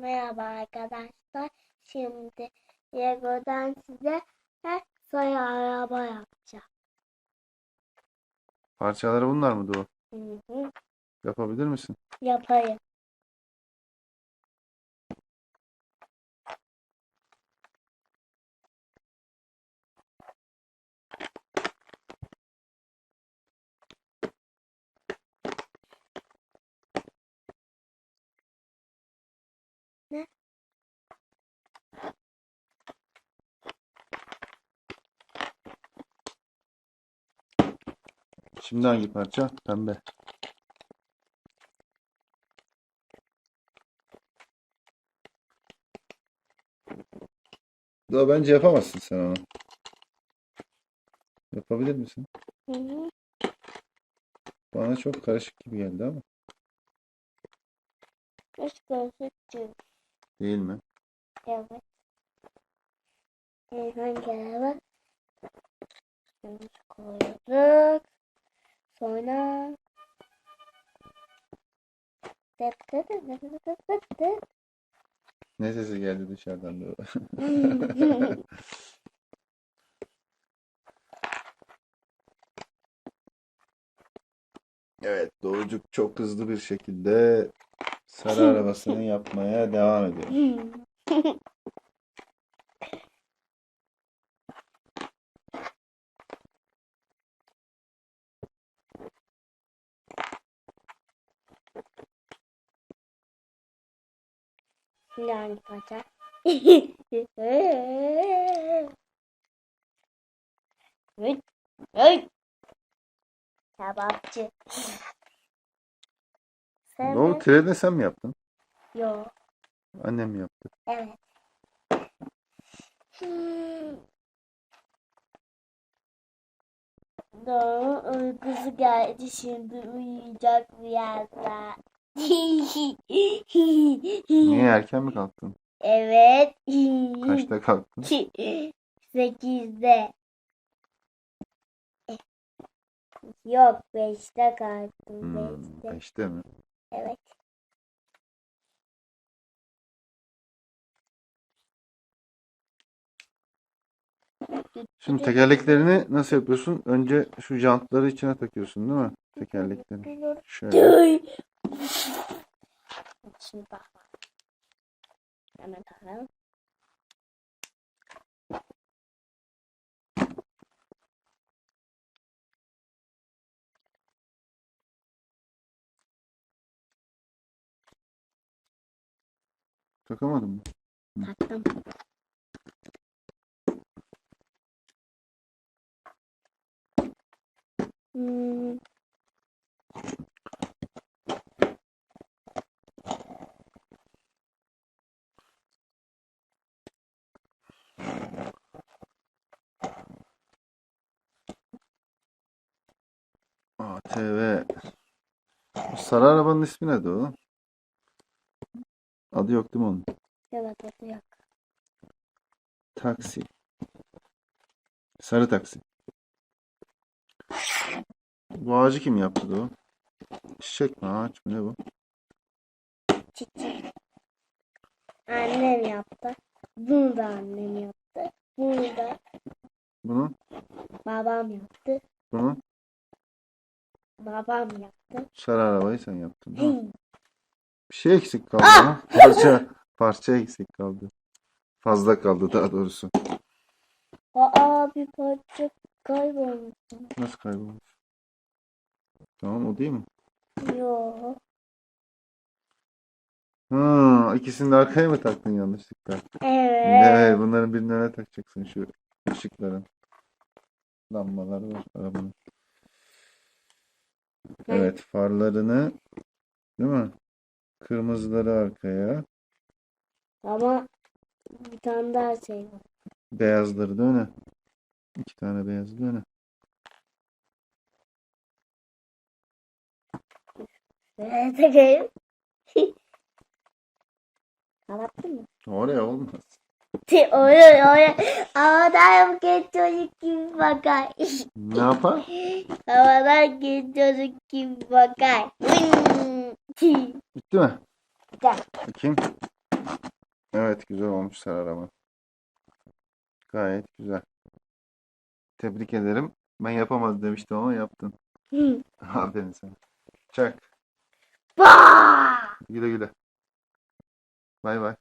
Merhaba arkadaşlar. Şimdi Lego'dan size sayı araba yapacağım. Parçaları bunlar mı Doğu? Hı hı. Yapabilir misin? Yapayım. Ne? Şimdi hangi parça? Pembe. Doğu bence yapamazsın sen onu. Yapabilir misin? Hı hı. Bana çok karışık gibi geldi ama. Üç gözlükçü. Değil mi? Evet. Ee, hangi araba? Şunu koyduk. Sonra. Ne sesi geldi dışarıdan Doğu? Evet, Doğucuk çok hızlı bir şekilde sarı arabasını yapmaya devam ediyor. Hangi parça? Hey, hey. Kebapçı. Sen Doğu de- treni sen mi yaptın? Yo, Annem mi yaptı? evet. Hmm. Doğru uykusu geldi şimdi uyuyacak birazdan. Niye erken mi kalktın? Evet. Kaçta kalktın? Sekizde. Yok beşte kalktım Hmm, beşte. beşte mi? Evet. Şimdi tekerleklerini nasıl yapıyorsun? Önce şu jantları içine takıyorsun değil mi? Tekerleklerini. Şöyle. Şimdi bak. Hemen takalım. Takamadın mı? Taktım. Hmm. ATV. Sarı arabanın ismi neydi o? Adı yok değil mi onun? Evet adı yok. Taksi. Sarı taksi. Bu ağacı kim yaptı o? Çiçek mi ağaç mı ne bu? Çiçek. Annem yaptı. Bunu da annem yaptı. Bunu da Bunu? babam yaptı. Bunu? Babam yaptı. Sarı arabayı sen yaptın değil mi? Bir şey eksik kaldı ama. Parça, parça eksik kaldı. Fazla kaldı daha doğrusu. Aa bir parça kaybolmuş. Nasıl kaybolmuş? Tamam o değil mi? Yok. Ha, ikisini de arkaya mı taktın yanlışlıkla? Evet. Evet, bunların birini öne takacaksın şu ışıkların. Lambalar var arabanın. Evet, farlarını değil mi? Kırmızıları arkaya, Ama bir tane daha şey var. beyazları da öne. İki tane beyazı da öne. Böyle takayım. Kapattın mı? Oraya olmaz. Oraya oraya. Havadan genç çocuk gibi bakar. Ne yapar? Havadan genç çocuk gibi bakar. Bitti mi? Güzel. Bakayım. Evet güzel olmuş sarı araba. Gayet güzel. Tebrik ederim. Ben yapamadım demiştim ama yaptın. Hı. Aferin sana. Çak. Bah! Güle güle. Bay bay.